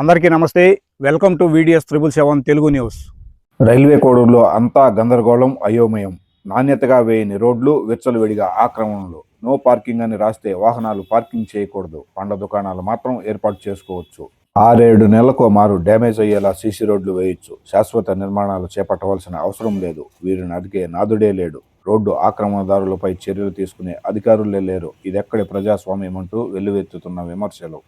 అందరికీ నమస్తే. Welcome to videos triple seven Telugu news. Railway కోడూరులో అంతా గందరగోళం అయోమయం. నాణ్యతగా వేయని రోడ్లు విచ్చలవిడిగా ఆక్రమణలు. నో పార్కింగ్ అని రాస్తే వాహనాలు పార్కింగ్ చేయకూడదు. పండ్ల దుకాణాలు మాత్రం ఏర్పాటు చేసుకోవచ్చు. ఆరేడు నెలలకు మారు డ్యామేజ్ అయ్యేలా సీసీ రోడ్లు వేయొచ్చు. శాశ్వత నిర్మాణాలు చేపట్టవలసిన అవసరం లేదు. వీరిని అడిగే నాదుడే లేడు. రోడ్డు ఆక్రమణదారులపై చర్యలు తీసుకునే అధికారులే లేరు. ఇదెక్కడి ప్రజాస్వామ్యం అంటూ వెల్లువెత్తుతున్న విమర్శలు.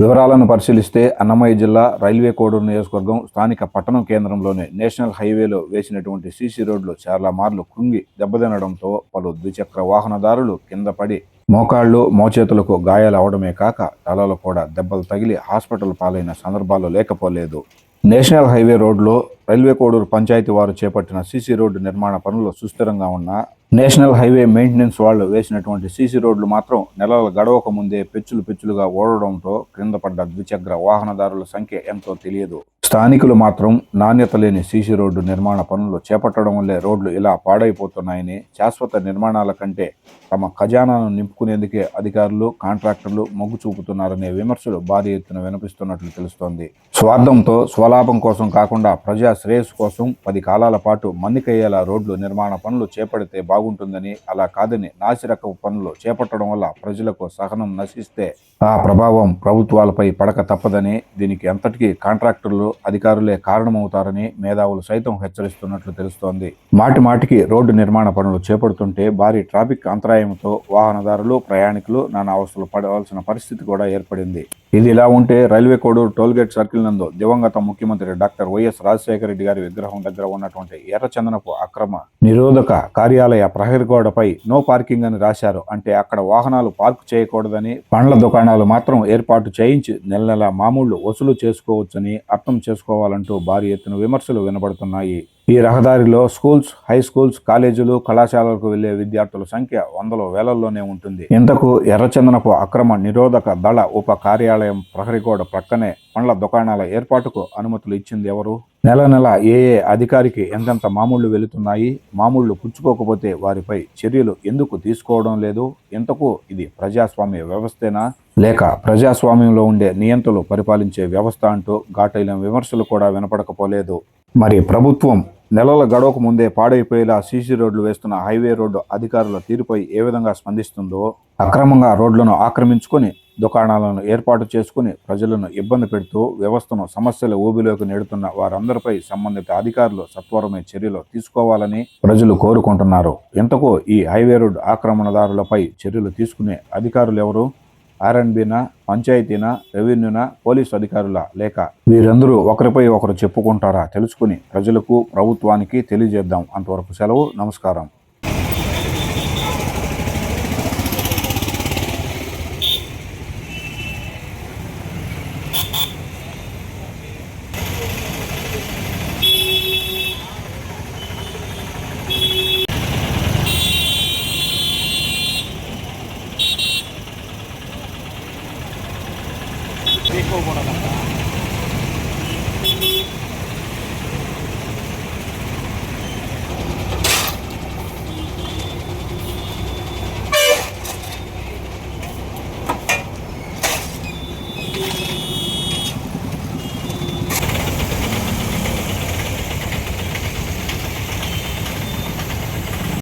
వివరాలను పరిశీలిస్తే అన్నమయ్య జిల్లా రైల్వే కోడూరు నియోజకవర్గం స్థానిక పట్టణం కేంద్రంలోనే నేషనల్ హైవేలో వేసినటువంటి సీసీ రోడ్లు చాలా మార్లు కృంగి దెబ్బతినడంతో పలు ద్విచక్ర వాహనదారులు కింద పడి మోకాళ్ళు మోచేతులకు గాయాలు అవడమే కాక తలలో కూడా దెబ్బలు తగిలి హాస్పిటల్ పాలైన సందర్భాలు లేకపోలేదు. నేషనల్ హైవే రోడ్లో రైల్వే కోడూరు పంచాయతీ వారు చేపట్టిన సీసీ రోడ్డు నిర్మాణ పనులు సుస్థిరంగా ఉన్న నేషనల్ హైవే మెయింటెనెన్స్ వాళ్ళు వేసినటువంటి సీసీ రోడ్లు మాత్రం నెలల గడవక ముందే పెచ్చులు పెచ్చులుగా ఓడడంతో క్రింద పడ్డ ద్విచక్ర వాహనదారుల సంఖ్య ఎంతో తెలియదు. స్థానికులు మాత్రం నాణ్యత లేని సీసీ రోడ్డు నిర్మాణ పనులు చేపట్టడం వల్లే రోడ్లు ఇలా పాడైపోతున్నాయని శాశ్వత నిర్మాణాల కంటే తమ ఖజానాను నింపుకునేందుకే అధికారులు కాంట్రాక్టర్లు మొగ్గు చూపుతున్నారనే విమర్శలు భారీ ఎత్తున వినిపిస్తున్నట్లు తెలుస్తోంది. స్వార్థంతో స్వలాభం కోసం కాకుండా ప్రజా శ్రేయస్సు కోసం పది కాలాల పాటు మందికయ్యేలా రోడ్లు నిర్మాణ పనులు చేపడితే బాగుంటుందని అలా కాదని నాసిరకపు పనులు చేపట్టడం వల్ల ప్రజలకు సహనం నశిస్తే ఆ ప్రభావం ప్రభుత్వాలపై పడక తప్పదని దీనికి అంతటికీ కాంట్రాక్టర్లు అధికారులే కారణమవుతారని మేధావులు సైతం హెచ్చరిస్తున్నట్లు తెలుస్తోంది. మాటి మాటికి రోడ్డు నిర్మాణ పనులు చేపడుతుంటే భారీ ట్రాఫిక్ అంతరాయంతో వాహనదారులు ప్రయాణికులు నానా అవస్థలు పడవలసిన పరిస్థితి కూడా ఏర్పడింది. ఇది ఇలా ఉంటే రైల్వే కోడూరు టోల్గేట్ సర్కిల్ నందు దివంగత ముఖ్యమంత్రి డాక్టర్ వైఎస్ రాజశేఖర రెడ్డి గారి విగ్రహం దగ్గర ఉన్నటువంటి ఎర్రచందనపు అక్రమ నిరోధక కార్యాలయ ప్రహరీ గోడపై నో పార్కింగ్ అని రాశారు. అంటే అక్కడ వాహనాలు పార్క్ చేయకూడదని పండ్ల దుకాణాలు మాత్రం ఏర్పాటు చేయించి నెల నెల మామూళ్ళు వసూలు చేసుకోవచ్చని అర్థం చేసుకోవాలంటూ భారీ ఎత్తున విమర్శలు వినబడుతున్నాయి. ఈ రహదారిలో స్కూల్స్ హై స్కూల్స్ కాలేజీలు కళాశాలలకు వెళ్ళే విద్యార్థుల సంఖ్య వందల వేలల్లోనే ఉంటుంది. ఇంతకు ఎర్రచందనపు అక్రమ నిరోధక దళ ఉప కార్యాలయం ప్రహరిగోడ ప్రక్కనే పండ్ల దుకాణాల ఏర్పాటుకు అనుమతులు ఇచ్చింది ఎవరు? నెల నెల ఏ ఏ అధికారికి ఎంతెంత మామూళ్ళు వెళుతున్నాయి? మామూళ్ళు పుచ్చుకోకపోతే వారిపై చర్యలు ఎందుకు తీసుకోవడం లేదు? ఇంతకు ఇది ప్రజాస్వామ్య వ్యవస్థేనా? లేక ప్రజాస్వామ్యంలో ఉండే నియంతలు పరిపాలించే వ్యవస్థ అంటూ ఘాటైన విమర్శలు కూడా వినపడకపోలేదు. మరి ప్రభుత్వం నెలల గడవక ముందే పాడైపోయేలా సీసీ రోడ్లు వేస్తున్న హైవే రోడ్డు అధికారుల తీరుపై ఏ విధంగా స్పందిస్తుందో అక్రమంగా రోడ్లను ఆక్రమించుకొని దుకాణాలను ఏర్పాటు చేసుకుని ప్రజలను ఇబ్బంది పెడుతూ వ్యవస్థను సమస్యల ఊబిలోకి నెడుతున్న వారందరిపై సంబంధిత అధికారులు సత్వరమే చర్యలు తీసుకోవాలని ప్రజలు కోరుకుంటున్నారు. ఇంతకు ఈ హైవే రోడ్డు ఆక్రమణదారులపై చర్యలు తీసుకునే అధికారులు ఎవరు? ఆర్ఎన్బినా పంచాయతీనా రెవెన్యూనా పోలీసు అధికారుల లేక వీరందరూ ఒకరిపై ఒకరు చెప్పుకుంటారా తెలుసుకుని ప్రజలకు ప్రభుత్వానికి తెలియజేద్దాం అంతవరకు సెలవు నమస్కారం. 工房だから。